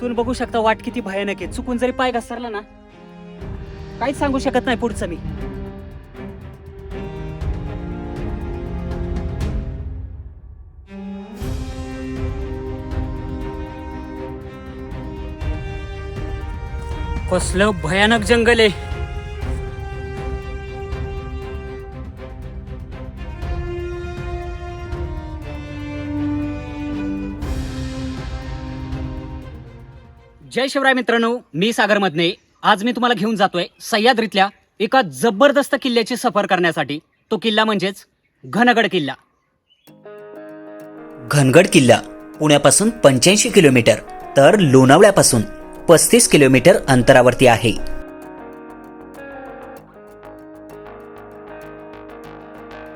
इथून बघू शकता वाट किती भयानक आहे. चुकून जरी पाय घसरला ना काहीच सांगू शकत नाही पुढचं मी. कसलं भयानक जंगल आहे. जय शिवराय मित्रांनो मी सागर मधने. आज मी तुम्हाला घेऊन जातोय सह्याद्रीतल्या एका जबरदस्त किल्ल्याची सफर करण्यासाठी. तो किल्ला म्हणजेच घनगड किल्ला. घनगड किल्ला पुण्यापासून पंच्याऐंशी किलोमीटर तर लोणावळ्यापासून पस्तीस किलोमीटर अंतरावरती आहे.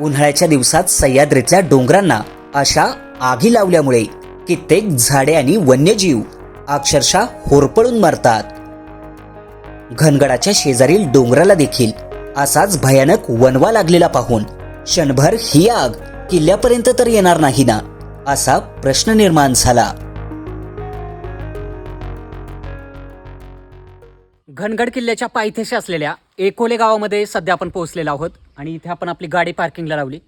उन्हाळ्याच्या दिवसात सह्याद्रीतल्या डोंगरांना अशा आगी लावल्यामुळे कित्येक झाडे आणि वन्यजीव अक्षरशः होरपळून मरतात. घनगडाच्या शेजारील डोंगराला देखील असाच भयानक वनवा लागलेला पाहून क्षणभर ही आग किल्ल्यापर्यंत तर येणार नाही ना असा प्रश्न निर्माण झाला. घनगड किल्ल्याच्या पायथ्याशी असलेल्या एकोले गावामध्ये सध्या आपण पोहोचलेलो आहोत आणि इथे आपण आपली गाडी पार्किंगला लावली.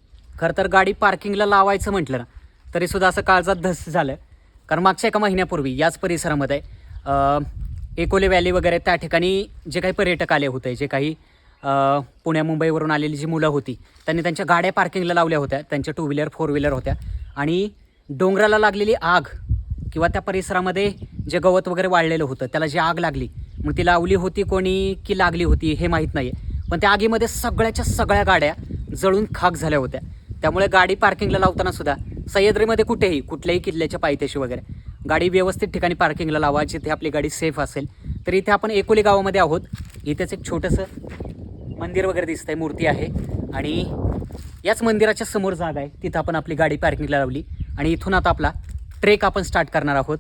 खरं तर गाडी पार्किंगला लावायचं म्हटलं ना तरी सुद्धा असं काळजात धस झालं. कारण मागच्या एका महिन्यापूर्वी याच परिसरामध्ये एकोले व्हॅली वगैरे त्या ठिकाणी जे काही पर्यटक आले होते जे काही पुण्या मुंबईवरून आलेली जी मुलं होती त्यांनी त्यांच्या गाड्या पार्किंगला लावल्या होत्या. त्यांच्या टू व्हीलर फोर व्हीलर होत्या. आणि डोंगराला लागलेली आग किंवा त्या परिसरामध्ये जे गवत वगैरे वाळलेलं होतं त्याला जी आग लागली मग ती लावली होती कोणी की लागली होती हे माहीत नाही आहे पण त्या आगीमध्ये सगळ्याच्या सगळ्या गाड्या जळून खाक झाल्या होत्या. त्यामुळे गाडी पार्किंगला लावताना सुद्धा सह्याद्रीमध्ये कुठेही कुठल्याही किल्ल्याच्या पायथ्याशी वगैरे. गाडी व्यवस्थित ठिकाणी पार्किंगला लावा जिथे आपली गाडी सेफ असेल. तर इथे आपण एकोली गावामध्ये आहोत. इथेच एक छोटंसं मंदिर वगैरे दिसतंय मूर्ती आहे. आणि याच मंदिराच्या समोर जागा आहे. तिथं आपण आपली गाडी पार्किंगला लावली. आणि इथून आता आपला ट्रेक आपण स्टार्ट करणार आहोत.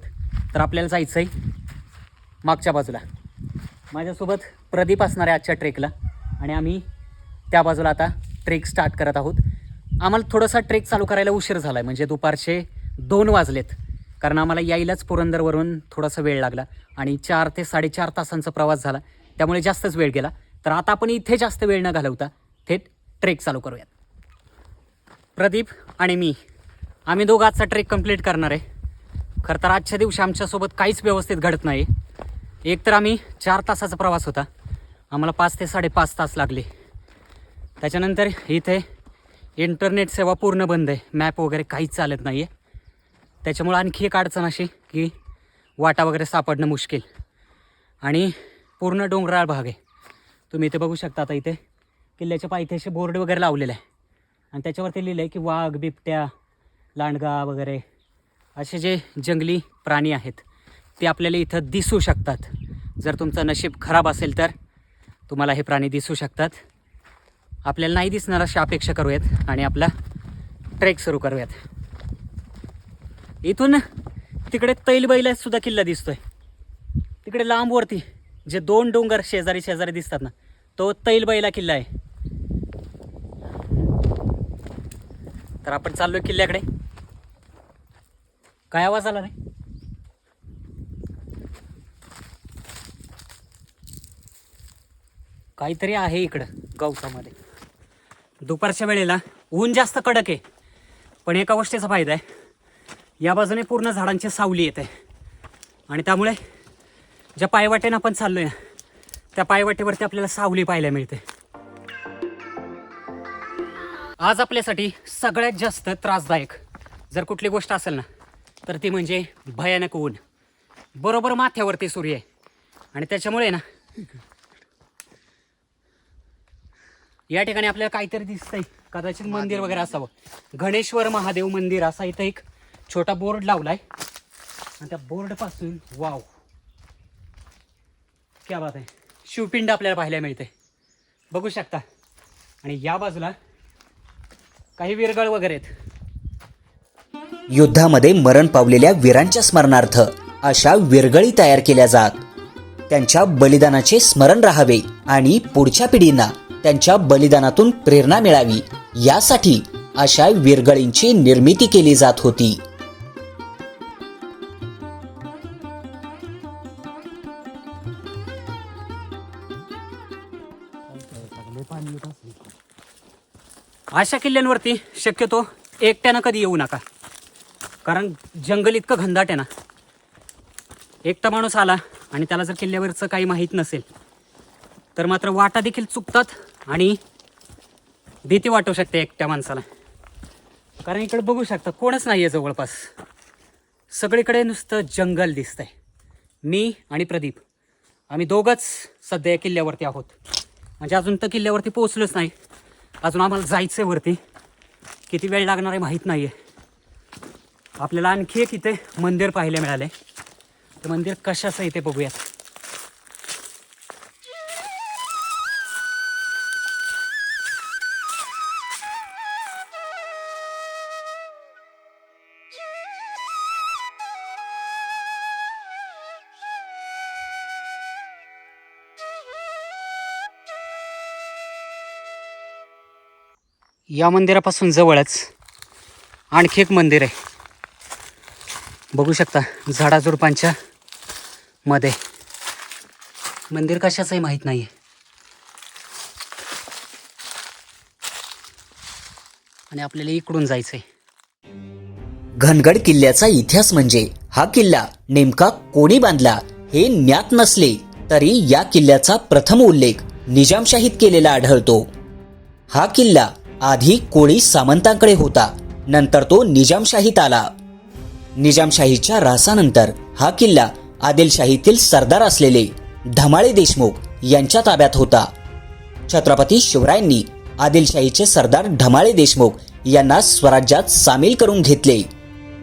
तर आपल्याला जायचं आहे मागच्या बाजूला. माझ्यासोबत प्रदीप असणार आहे आजच्या ट्रेकला आणि आम्ही त्या बाजूला आता ट्रेक स्टार्ट करत आहोत. आम्हाला थोडासा ट्रेक चालू करायला उशीर झाला आहे म्हणजे दुपारचे दोन वाजलेत. कारण आम्हाला यायलाच पुरंदरवरून थोडासा वेळ लागला आणि चार ते साडेचार तासांचा प्रवास झाला. त्यामुळे जास्तच वेळ गेला. तर आता आपण इथे जास्त वेळ न घालवता थेट ट्रेक चालू करूयात. प्रदीप आणि मी आम्ही दोघं आजचा ट्रेक कंप्लीट करणार आहे. खरं तर आजच्या दिवशी आमच्यासोबत काहीच व्यवस्थित घडत नाही एक तर आम्ही चार तासाचा प्रवास होता. आम्हाला पाच ते साडेपाच तास लागले. त्याच्यानंतर इथे इंटरनेट सेवा पूर्ण बंद आहे. मॅप वगैरे काहीच चालत नाही आहे त्याच्यामुळं आणखी एक अडचण अशी की वाटा वगैरे सापडणं मुश्किल. आणि पूर्ण डोंगराळ भाग आहे. तुम्ही इथे बघू शकता आता इथे किल्ल्याच्या पायथ्याशी बोर्ड वगैरे लावलेला आहे. आणि त्याच्यावरती लिहिलं आहे की वाघ बिबट्या लांडगा वगैरे असे जे जंगली प्राणी आहेत ते आपल्याला इथं दिसू शकतात. जर तुमचं नशीब खराब असेल तर तुम्हाला हे प्राणी दिसू शकतात. आपल्याला नाही दिसणार अशी अपेक्षा करूयात आणि आपला ट्रेक सुरू करूयात. इथून तिकडे तैलबैला सुद्धा किल्ला दिसतोय. तिकडे लांबवरती जे दोन डोंगर शेजारी शेजारी दिसतात ना तो तैलबैला किल्ला आहे. तर आपण चाललोय किल्ल्याकडे. काय आवाज आला नाही काहीतरी आहे इकडं गवतामध्ये. दुपारच्या वेळेला ऊन जास्त कडक आहे. पण एका गोष्टीचा फायदा आहे. या बाजूने पूर्ण झाडांची सावली येते. आणि त्यामुळे ज्या पायवाटेनं आपण चाललो आहे त्या पायवाटेवरती आपल्याला सावली पाहायला मिळते. आज आपल्यासाठी सगळ्यात जास्त त्रासदायक जर कुठली गोष्ट असेल ना तर ती म्हणजे भयानक ऊन. बरोबर माथ्यावरती सूर्य आहे. आणि त्याच्यामुळे ना या ठिकाणी आपल्याला काहीतरी दिसतंय. कदाचित मंदिर वगैरे असावं. गणेश्वर महादेव मंदिर असा इथं एक छोटा बोर्ड लावलाय. आणि त्या बोर्डपासून वाव. क्या बात आहे. शिवपिंड आपल्याला पाहायला मिळते बघू शकता. आणि या बाजूला काही विरगळ वगैरे आहेत. युद्धामध्ये मरण पावलेल्या वीरांच्या स्मरणार्थ अशा विरगळी तयार केल्या जात. त्यांच्या बलिदानाचे स्मरण राहावे आणि पुढच्या पिढींना त्यांच्या बलिदानातून प्रेरणा मिळावी. यासाठी अशा विरगळींची निर्मिती केली जात होती. अशा किल्ल्यांवरती शक्यतो एकट्यानं कधी येऊ नका. कारण जंगल इतकं घनदाट आहे ना. एकटा माणूस आला आणि त्याला जर किल्ल्यावरचं काही माहीत नसेल तर मात्र वाटा देखील चुकतात. आणि भीती वाटू शकते एकट्या माणसाला. कारण इकडे बघू शकता कोणच नाही आहे जवळपास. सगळीकडे नुसतं जंगल दिसतंय. मी आणि प्रदीप. आम्ही दोघंच सध्या या किल्ल्यावरती आहोत. म्हणजे अजून तर किल्ल्यावरती पोहोचलोच नाही. अजून आम्हाला जायचं आहे वरती. किती वेळ लागणार आहे माहीत नाही आहे आपल्याला आणखी एक इथे मंदिर पाहायला मिळाले ते मंदिर कशाचं आहे ते बघूयात. या मंदिरापासून जवळच आणखी एक मंदिर आहे. बघू शकता झाडाझुडपांच्या मध्ये. मंदिर कशाचंही माहीत नाही आहे आणि आपल्याला इकडून जायचंय. घनगड किल्ल्याचा इतिहास म्हणजे हा किल्ला नेमका कोणी बांधला हे ज्ञात नसले तरी या किल्ल्याचा प्रथम उल्लेख निजामशाहीत केलेला आढळतो. हा किल्ला आधी कोळी सामंतांकडे होता नंतर तो निजामशाहीत आला. निजामशाहीच्या ऱ्हासानंतर हा किल्ला आदिलशाहीतील सरदार असलेले धमाळे देशमुख यांच्या ताब्यात होता. छत्रपती शिवरायांनी आदिलशाहीचे सरदार ढमाळे देशमुख यांना स्वराज्यात सामील करून घेतले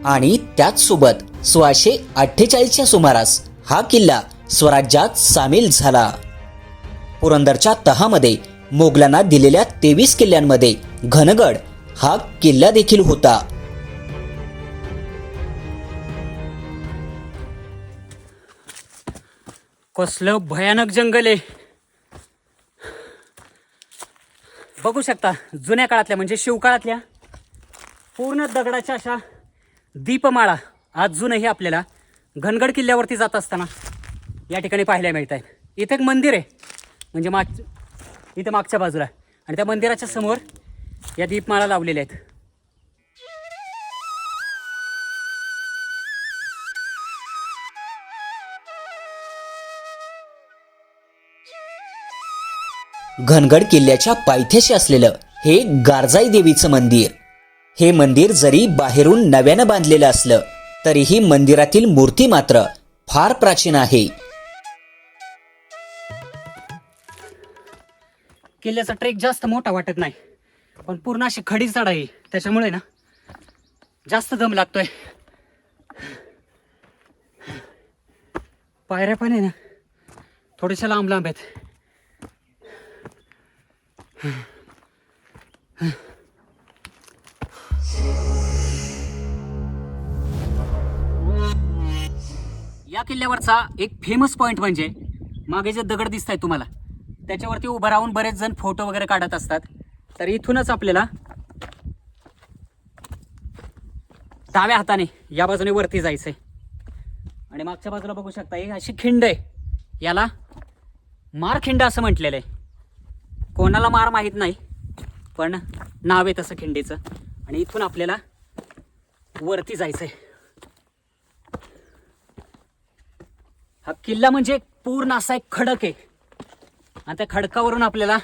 आणि त्याचसोबत सोळाशे अठ्ठेचाळीसच्या सुमारास हा किल्ला स्वराज्यात सामील झाला. पुरंदरच्या तहामध्ये मोगलांना दिलेल्या तेवीस किल्ल्यांमध्ये घनगड हा किल्ला देखील होता. कसलं भयानक जंगल आहे. बघू शकता जुन्या काळातल्या म्हणजे शिवकाळातल्या पूर्ण दगडाच्या अशा दीपमाळा अजूनही आपल्याला घनगड किल्ल्यावरती जात असताना या ठिकाणी पाहायला मिळत आहे इथं एक मंदिर आहे. म्हणजे माग इथं मागच्या बाजूला आणि त्या मंदिराच्या समोर या दीपमाळा लावलेल्या आहेत. घनगड किल्ल्याच्या पायथ्याशी असलेलं हे गारजाई देवीचं मंदिर. हे मंदिर जरी बाहेरून नव्यानं बांधलेलं असलं तरीही मंदिरातील मूर्ती मात्र फार प्राचीन आहे. किल्ल्याचा ट्रेक जास्त मोठा वाटत नाही. पण पूर्ण अशी खडी चढ आहे. त्याच्यामुळे ना जास्त दम लागतोय. पायऱ्या पण आहे ना थोडेशा लांब लांब आहेत. या किल्ल्यावरचा एक फेमस पॉइंट म्हणजे मागे जे दगड दिसत आहे तुम्हाला त्याच्यावरती उभं राहून बरेच जण फोटो वगैरे काढत असतात. तर इथूनच आपल्याला डाव्या हाताने या बाजूने वरती जायचंय. आणि मागच्या बाजूला बघू शकता एक अशी खिंड आहे. याला मारखिंड असं म्हटलेलं आहे. कोणाला मार माहीत नाही पण नाव आहे तसं खिंडीचं. आणि इथून आपल्याला वरती जायचंय. हा किल्ला म्हणजे पूर्ण असा एक खडक आहे. आणि त्या खडकावरून आपल्याला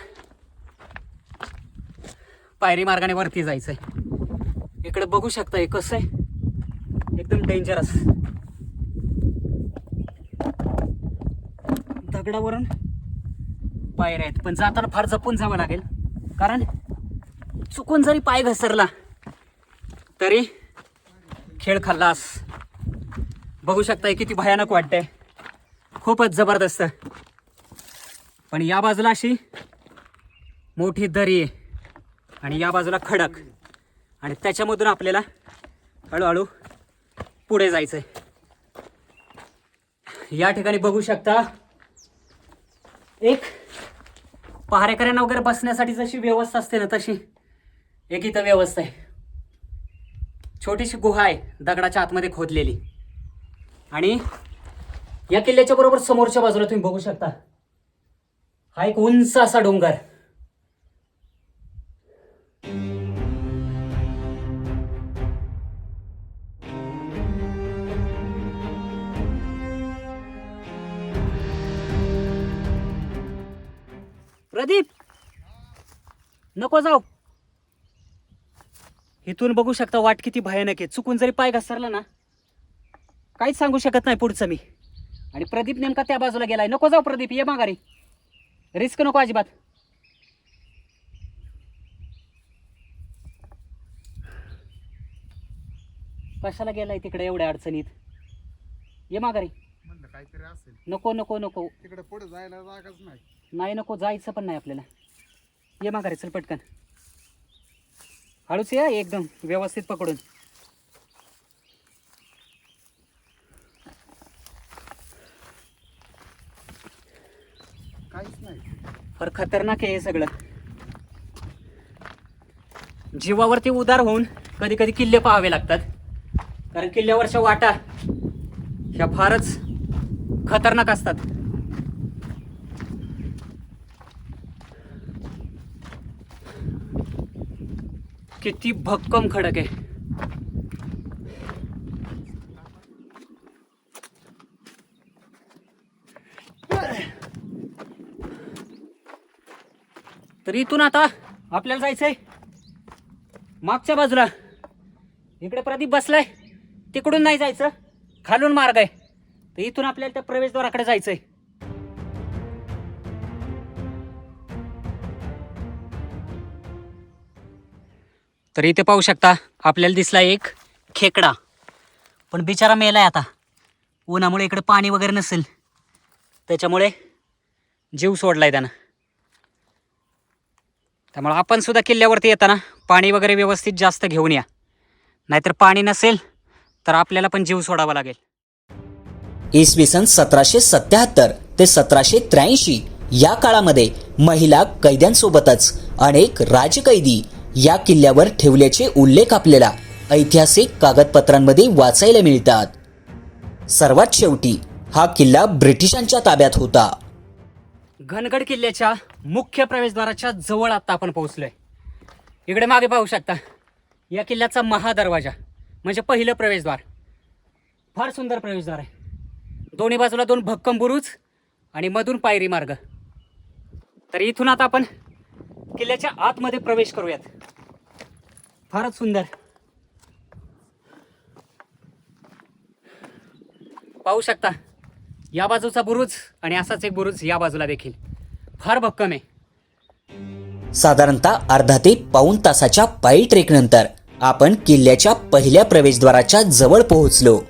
पायरी मार्गाने वरती जायचंय. इकडे बघू शकता हे कसं आहे. एकदम डेंजरस दगडावरून पायऱ्या आहेत. पण जाताना फार जपून जावं लागेल. कारण चुकून जरी पाय घसरला तरी खेळ खाल्लास. बघू शकता किती भयानक वाटतंय. खूपच जबरदस्त. पण या बाजूला अशी मोठी दरी आहे आणि या बाजूला खडक. आणि त्याच्यामधून आपल्याला हळूहळू पुढे जायचं आहे या ठिकाणी बघू शकता एक पहारेकऱ्यांना वगैरे बसण्यासाठी जशी व्यवस्था असते ना तशी एक इथं व्यवस्था आहे. छोटीशी गुहा आहे दगडाच्या आतमध्ये खोदलेली. आणि या किल्ल्याच्या बरोबर समोरच्या बाजूला तुम्ही बघू शकता. हा एक उंच असा डोंगर. प्रदीप! नको जाऊ. इथून बघू शकता वाट किती भयानक आहे. चुकून जरी पाय घसरला ना काहीच सांगू शकत नाही पुढचं मी. आणि प्रदीप नेमका त्या बाजूला गेलाय. नको जाऊ प्रदीप ये माघारी. रिस्क नको अजिबात. कशाला गेलाय तिकडे एवढ्या अडचणीत? ये माघारी. म्हणलं काहीतरी असेल. नको नको नको. तिकडे पुढे जायला जागाच नाही. नाही नको जायचं पण नाही आपल्याला. ये माघारी चल पटकन. हळूच या एकदम व्यवस्थित पकडून काहीच नाही पर खतरनाक आहे हे सगळं. जीवावरती उदार होऊन कधी कधी किल्ले पाहावे लागतात. कारण किल्ल्यावरच्या वाटा ह्या फारच खतरनाक असतात. किती भक्कम खडक आहे. तर इथून आता आपल्याला जायचंय. मागच्या बाजूला. इकडे प्रदीप बसलाय. तिकडून नाही जायचं. खालून मार्ग आहे. तर इथून आपल्याला त्या प्रवेशद्वाराकडे जायचंय. तर इथे पाहू शकता आपल्याला दिसला एक खेकडा. पण बिचारा मेलाय आता. उन्हामुळे इकडे पाणी वगैरे नसेल. त्याच्यामुळे जीव सोडलाय त्यानं. त्यामुळे आपण सुद्धा किल्ल्यावरती येताना पाणी वगैरे व्यवस्थित जास्त घेऊन या. नाहीतर पाणी नसेल तर आपल्याला पण जीव सोडावा लागेल. इसवी सन सतराशे सत्याहत्तर ते सतराशे त्र्याऐंशी या काळामध्ये महिला कैद्यांसोबतच अनेक राजकैदी या किल्ल्यावर ठेवल्याचे उल्लेख आपल्याला ऐतिहासिक कागदपत्रांमध्ये वाचायला मिळतात. सर्वात शेवटी हा किल्ला ब्रिटिशांच्या ताब्यात होता. घनगड किल्ल्याच्या मुख्य प्रवेशद्वाराच्या जवळ आता आपण पोहोचलोय. इकडे मागे पाहू शकता या किल्ल्याचा महादरवाजा म्हणजे पहिलं प्रवेशद्वार. फार सुंदर प्रवेशद्वार आहे. दोन्ही बाजूला दोन भक्कम बुरुज आणि मधून पायरी मार्ग. तर इथून आता आपण किल्ल्याच्या आतमध्ये प्रवेश करूयात. फारच सुंदर. पाहू शकता या बाजूचा बुरुज आणि असाच एक बुरुज या बाजूला देखील. फार भक्कम आहे. साधारणतः अर्धा ते पाऊण तासाच्या पायी ट्रेकनंतर आपण किल्ल्याच्या पहिल्या प्रवेशद्वाराच्या जवळ पोहोचलो.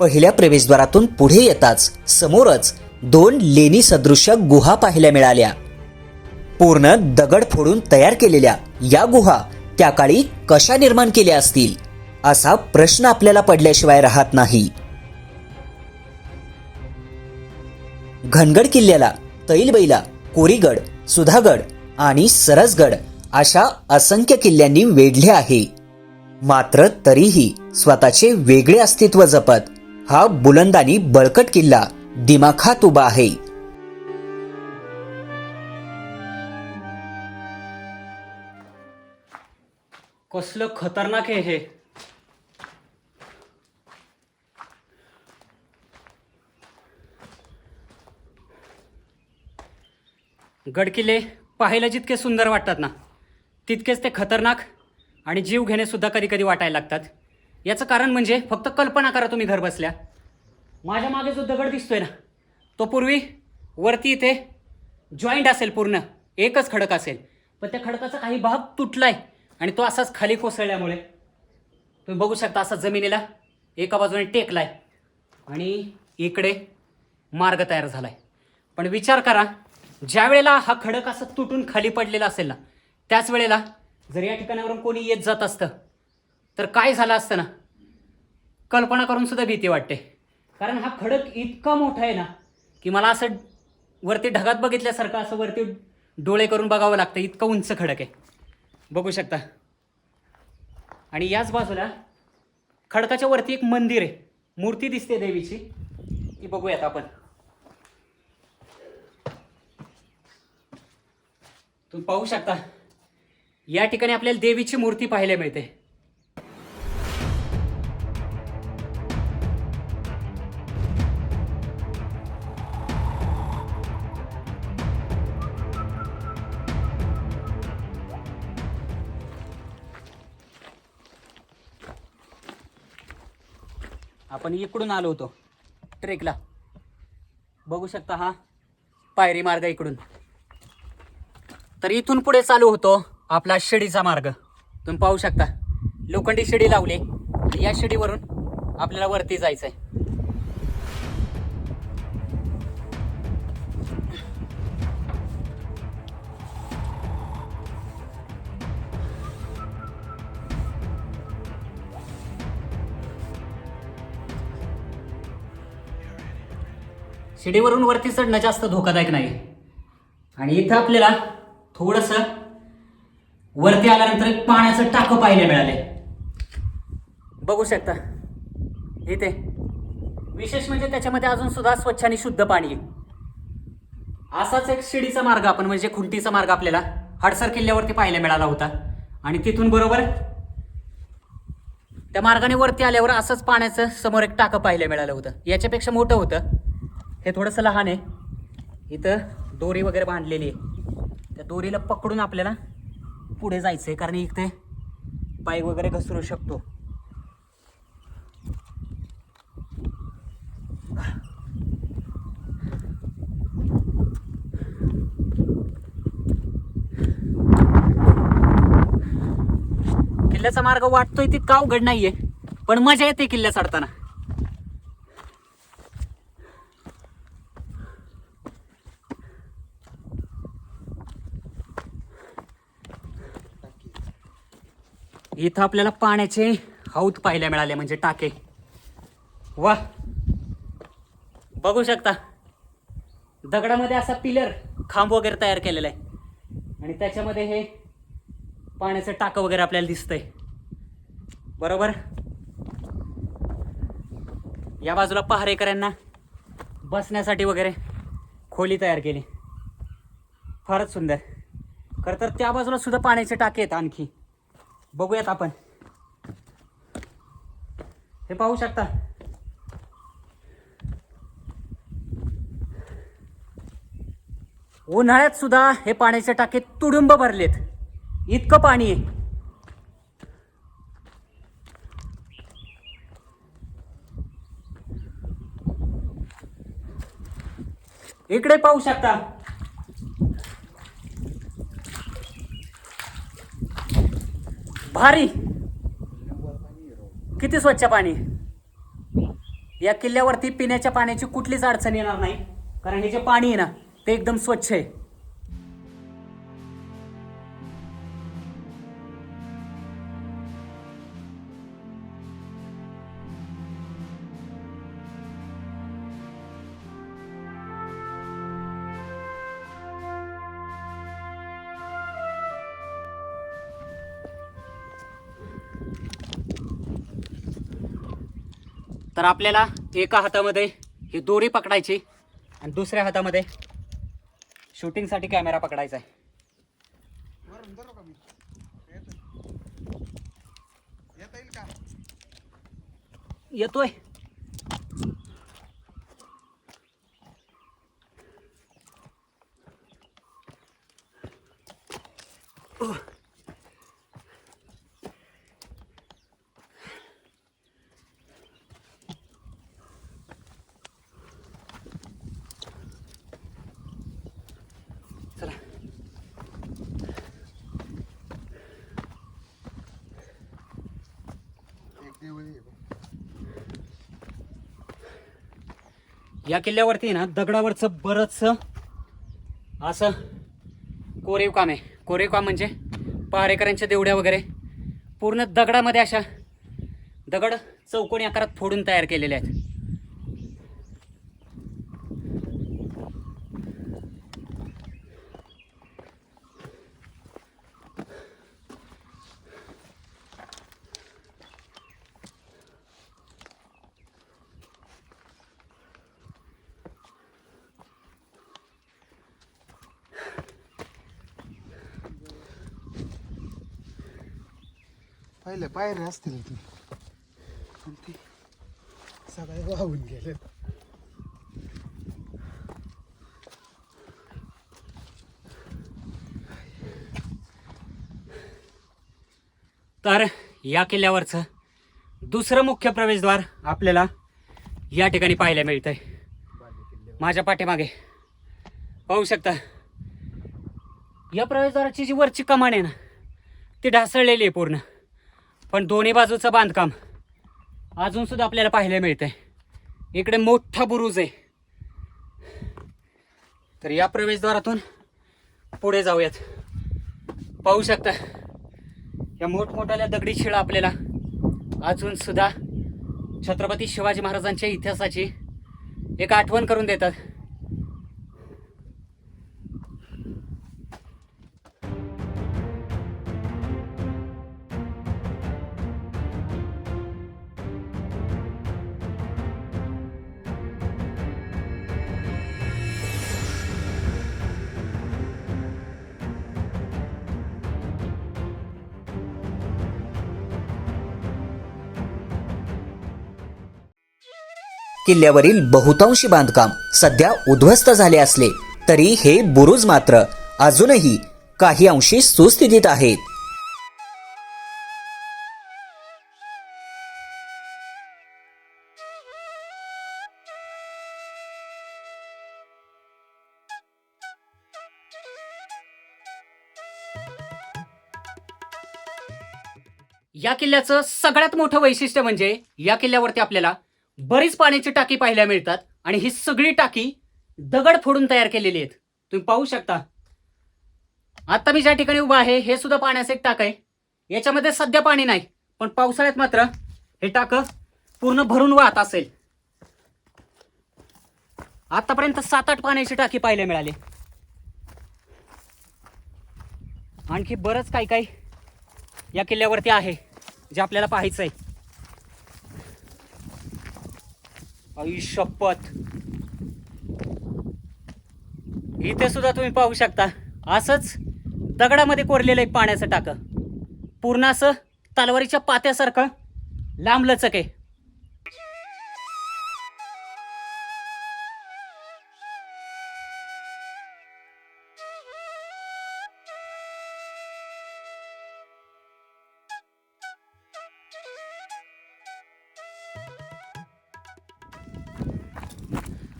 पहिल्या प्रवेशद्वारातून पुढे येताच समोरच दोन लेणी सदृश्य गुहा पाहायला मिळाल्या. पूर्ण दगड फोडून तयार केलेल्या या गुहा त्या काळी कशा निर्माण केल्या असतील असा प्रश्न आपल्याला पडल्याशिवाय राहत नाही. घनगड किल्ल्याला तैलबैला कोरीगड सुधागड आणि सरसगड अशा असंख्य किल्ल्यांनी वेढले आहे. मात्र तरीही स्वतःचे वेगळे अस्तित्व जपत हा बुलंदानी बळकट किल्ला दिमाखात उभा आहे. कसलं खतरनाक आहे हे. गडकिल्ले पाहायला जितके सुंदर वाटतात ना तितकेच ते खतरनाक आणि जीव घेणे सुद्धा कधी कधी वाटायला लागतात. याचं कारण म्हणजे फक्त कल्पना करा तुम्ही घर बसल्या. माझ्या मागे जो दगड दिसतोय ना तो पूर्वी वरती इथे जॉईंट असेल पूर्ण एकच खडक असेल. पण त्या खडकाचा काही भाग तुटलाय आणि तो असाच खाली कोसळल्यामुळे. तुम्ही बघू शकता असा जमिनीला एका बाजूने टेकलाय आणि इकडे मार्ग तयार झालाय. पण विचार करा ज्या वेळेला हा खडक असा तुटून खाली पडलेला असेल ना त्याच वेळेला जर या ठिकाणावरून कोणी येत जात असतं तर काय झालं असतं ना? कल्पना करून सुद्धा भीती वाटते. कारण हा खडक इतका मोठा आहे ना की मला असं वरती ढगात बघितल्यासारखं असं वरती डोळे करून बघावं लागतं. इतकं उंच खडक आहे. बघू शकता. आणि याच बाजूला खडकाच्या वरती एक मंदिर आहे. मूर्ती दिसते देवीची. ती बघूयात आपण. तुम्ही पाहू शकता. या ठिकाणी आपल्याला देवीची मूर्ती पाहायला मिळते. आपण इकडून आलो होतो. ट्रेकला. बघू शकता हा पायरी मार्ग इकडून. तर इथून पुढे चालू होतो आपला शिडीचा मार्ग. तुम्ही पाहू शकता. लोखंडी शिडी लावली. या शिडीवरून आपल्याला वरती जायचं आहे शिडीवरून वरती चढणं जास्त धोकादायक नाही. आणि इथं आपल्याला थोडंसं वरती आल्यानंतर एक पाण्याचं टाकं पाहायला मिळाले बघू शकता. इथे. विशेष म्हणजे त्याच्यामध्ये अजून सुद्धा स्वच्छ आणि शुद्ध पाणी आहे. असाच एक शिडीचा मार्ग आपण म्हणजे खुंटीचा मार्ग आपल्याला हडसर किल्ल्यावरती पाहायला मिळाला होता. आणि तिथून बरोबर त्या मार्गाने वरती आल्यावर असंच पाण्याचं समोर एक टाकं पाहायला मिळालं होतं. याच्यापेक्षा मोठं होतं. हे थोडंसं लहान आहे. इथं दोरी वगैरे बांधलेली आहे. त्या दोरीला पकडून आपल्याला पुढे जायचं आहे कारण इथे पाय वगैरे घसरू शकतो. किल्ल्याचा मार्ग वाटतोय तितका अवघड नाहीये पण मजा येते किल्ल्या चढताना. इथं आपल्याला पाण्याचे हौद पाहायला मिळाले म्हणजे टाके. वा. बघू शकता. दगडामध्ये असा पिलर खांब वगैरे तयार केलेला आहे. आणि त्याच्यामध्ये हे पाण्याचं टाकं वगैरे आपल्याला दिसतंय. बरोबर? या बाजूला पहारेकऱ्यांना बसण्यासाठी वगैरे खोली तयार केली. फारच सुंदर. खरं तर त्या बाजूला सुद्धा पाण्याचे टाके आहेत आणखी. बघूयात आपण. हे पाहू शकता. उन्हाळ्यात सुद्धा हे पाण्याचे टाके तुडुंब भरलेत. इतकं पाणी आहे. इकडे पाहू शकता. भारी. किती स्वच्छ पाणी? या किल्ल्यावरती पिण्याच्या पाण्याची कुठलीच अडचण येणार नाही. कारण हे जे पाणी आहे ना ते एकदम स्वच्छ आहे. तर आपल्याला एका हातामध्ये ही दोरी पकडायची आणि दुसऱ्या हातामध्ये शूटिंगसाठी कॅमेरा पकडायचा आहे येतोय Oh एक देवळी आहे बघ. या किल्ल्यावरती ना दगडावरचं बरंचसं असं कोरीव काम आहे. कोरीव काम म्हणजे पहारेकरांच्या देवड्या वगैरे पूर्ण दगडामध्ये अशा दगड चौकोनी आकारात फोडून तयार केलेले आहेत. पहिले पायरे असतील ती. पण ते सगळे वाहून गेले. तर या किल्ल्यावरचं दुसरं मुख्य प्रवेशद्वार आपल्याला या ठिकाणी पाहायला मिळतंय. माझ्या पाठीमागे. पाहू शकता या प्रवेशद्वाराची जी वरची कमान आहे ना ती ढासळलेली आहे पूर्ण. पण दोन्ही बाजूचं बांधकाम अजून सुद्धा आपल्याला पाहायला मिळतंय. इकडे मोठा बुरुज आहे. तर या प्रवेशद्वारातून पुढे जाऊयात. पाहू शकता या मोठमोठ्या दगडी शिळा आपल्याला अजून सुद्धा छत्रपती शिवाजी महाराजांच्या इतिहासाची एक आठवण करून देतात. किल्ल्यावरील बहुतांशी बांधकाम सध्या उद्ध्वस्त झाले असले तरी हे बुरुज मात्र अजूनही काही अंशी सुस्थितीत आहेत. या किल्ल्याचं सगळ्यात मोठं वैशिष्ट्य म्हणजे या किल्ल्यावरती आपल्याला बरीच पाण्याची टाकी पाहायला मिळतात आणि ही सगळी टाकी दगड फोडून तयार केलेली आहेत. तुम्ही पाहू शकता. आता मी ज्या ठिकाणी उभा आहे हे सुद्धा पाण्याचं एक टाक आहे. याच्यामध्ये सध्या पाणी नाही पण पावसाळ्यात मात्र हे टाक पूर्ण भरून वाहत असेल. आतापर्यंत सात आठ पाण्याची टाकी पाहायला मिळाली. आणखी बरंच काही काही या किल्ल्यावरती आहे जे आपल्याला पाहायचं आहे आई शपथ. इथे सुद्धा तुम्ही पाहू शकता. असंच दगडामध्ये कोरलेलं एक पाण्याचं टाकं. पूर्ण असं तलवारीच्या पात्यासारखं लांबलचक आहे.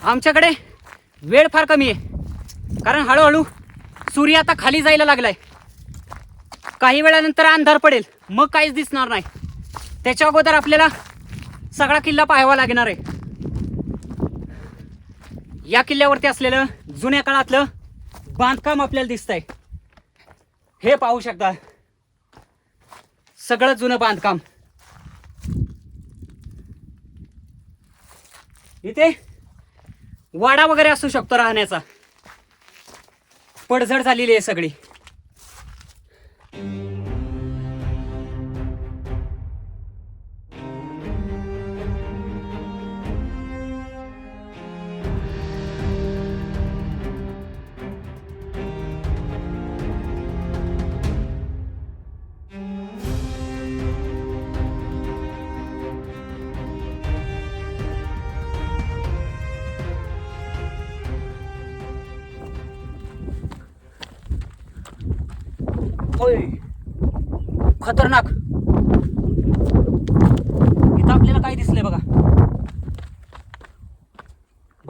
आमच्याकडे वेळ फार कमी आहे. कारण हळूहळू सूर्य आता खाली जायला लागलाय. काही वेळानंतर अंधार पडेल. मग काहीच दिसणार नाही. त्याच्या अगोदर आपल्याला सगळा किल्ला पाहावा लागणार आहे. या किल्ल्यावरती असलेलं जुन्या काळातलं बांधकाम आपल्याला दिसतंय. हे पाहू शकता. सगळं जुनं बांधकाम. इथे वाडा वगैरे असू शकतो राहण्याचा. पडझड झालेली आहे सगळी.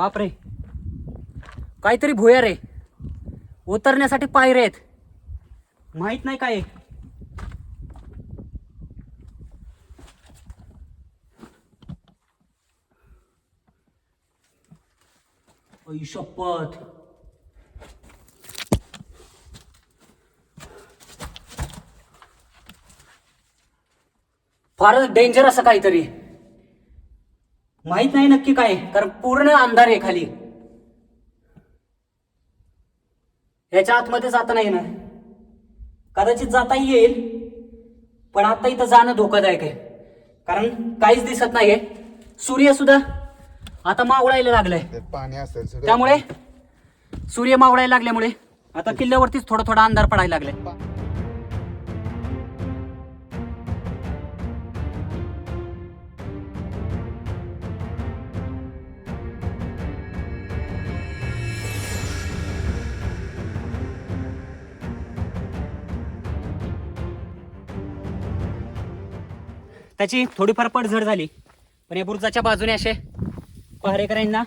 बापरे. काहीतरी भुया रे. उतरण्यासाठी पायरे आहेत. माहीत नाही काय शपथ. फारच डेंजर असं काहीतरी. माहीत नाही नक्की काय कारण पूर्ण अंधार आहे खाली. याच्या आतमध्ये जाता नाही ना. कदाचित जाता येईल पण आता इथं जाणं धोकादायक आहे. कारण काहीच दिसत नाहीये. सूर्य सुद्धा आता मावळायला लागलाय. पाणी असेल त्यामुळे सूर्य मावळायला लागल्यामुळे आता किल्ल्यावरतीच थोडा थोडा अंधार पडायला लागलाय. त्याची थोडीफार पडझड झाली. पण या बुरुजाच्या बाजूने असे पहारेकऱ्यांना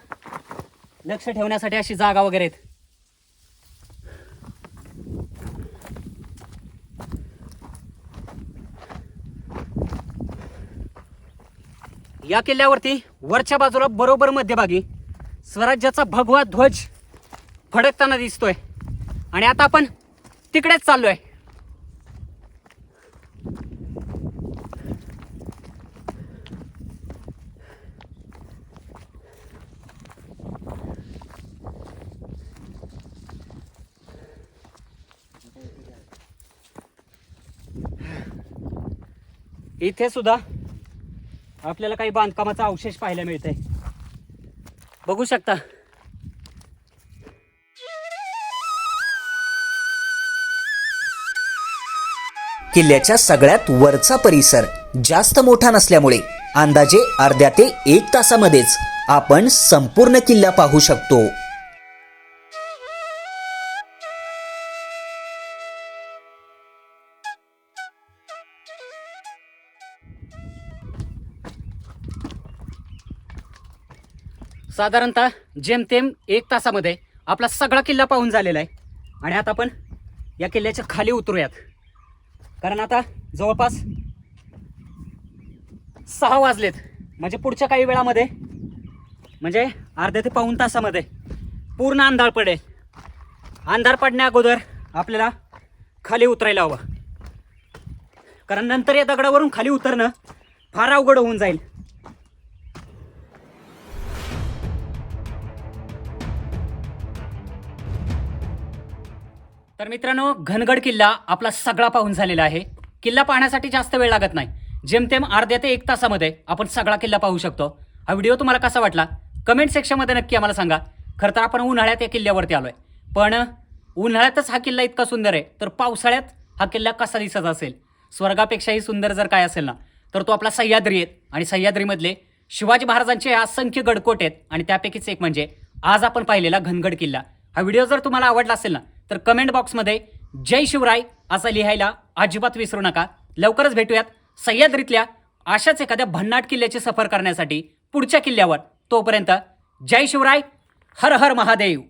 लक्ष ठेवण्यासाठी अशी जागा वगैरे आहेत. या किल्ल्यावरती वरच्या बाजूला बरोबर मध्यभागी स्वराज्याचा भगवा ध्वज फडकताना दिसतोय. आणि आता आपण तिकडेच चाललोय. इथे सुद्धा आपल्याला काही बांधकामाचा अवशेष पाहायला मिळतंय. बघू शकता. किल्ल्याच्या सगळ्यात वरचा परिसर जास्त मोठा नसल्यामुळे अंदाजे अर्ध्या ते एक तासामध्येच आपण संपूर्ण किल्ला पाहू शकतो. साधारणतः जेमतेम एक तासामध्ये आपला सगळा किल्ला पाहून झालेला आहे. आणि आता आपण या किल्ल्याच्या खाली उतरूयात. कारण आता जवळपास सहा वाजलेत. म्हणजे पुढच्या काही वेळामध्ये म्हणजे अर्ध्या ते पाऊण तासामध्ये पूर्ण अंधार पडेल. अंधार पडण्या अगोदर आपल्याला खाली उतरायला हवं. कारण नंतर या दगडावरून खाली उतरणं फार अवघड होऊन जाईल. तर मित्रांनो घनगड किल्ला आपला सगळा पाहून झालेला आहे. किल्ला पाहण्यासाठी जास्त वेळ लागत नाही. जेमतेम अर्ध्या ते एक तासामध्ये आपण सगळा किल्ला पाहू शकतो. हा व्हिडिओ तुम्हाला कसा वाटला? कमेंट सेक्शनमध्ये नक्की आम्हाला सांगा. खरं तर आपण उन्हाळ्यात या किल्ल्यावरती आलोय. पण उन्हाळ्यातच हा किल्ला इतका सुंदर आहे तर पावसाळ्यात हा किल्ला कसा दिसत असेल? स्वर्गापेक्षाही सुंदर जर काय असेल ना तर तो आपला सह्याद्री आहेत आणि सह्याद्रीमधले शिवाजी महाराजांचे असंख्य गडकोट आहेत. आणि त्यापैकीच एक म्हणजे आज आपण पाहिलेला घनगड किल्ला. हा व्हिडिओ जर तुम्हाला आवडला असेल ना तर कमेंट बॉक्समध्ये जय शिवराय असं लिहायला अजिबात विसरू नका. लवकरच भेटूयात सह्याद्रीतल्या अशाच एखाद्या भन्नाट किल्ल्याची सफर करण्यासाठी पुढच्या किल्ल्यावर. तोपर्यंत जय शिवराय हर हर महादेव.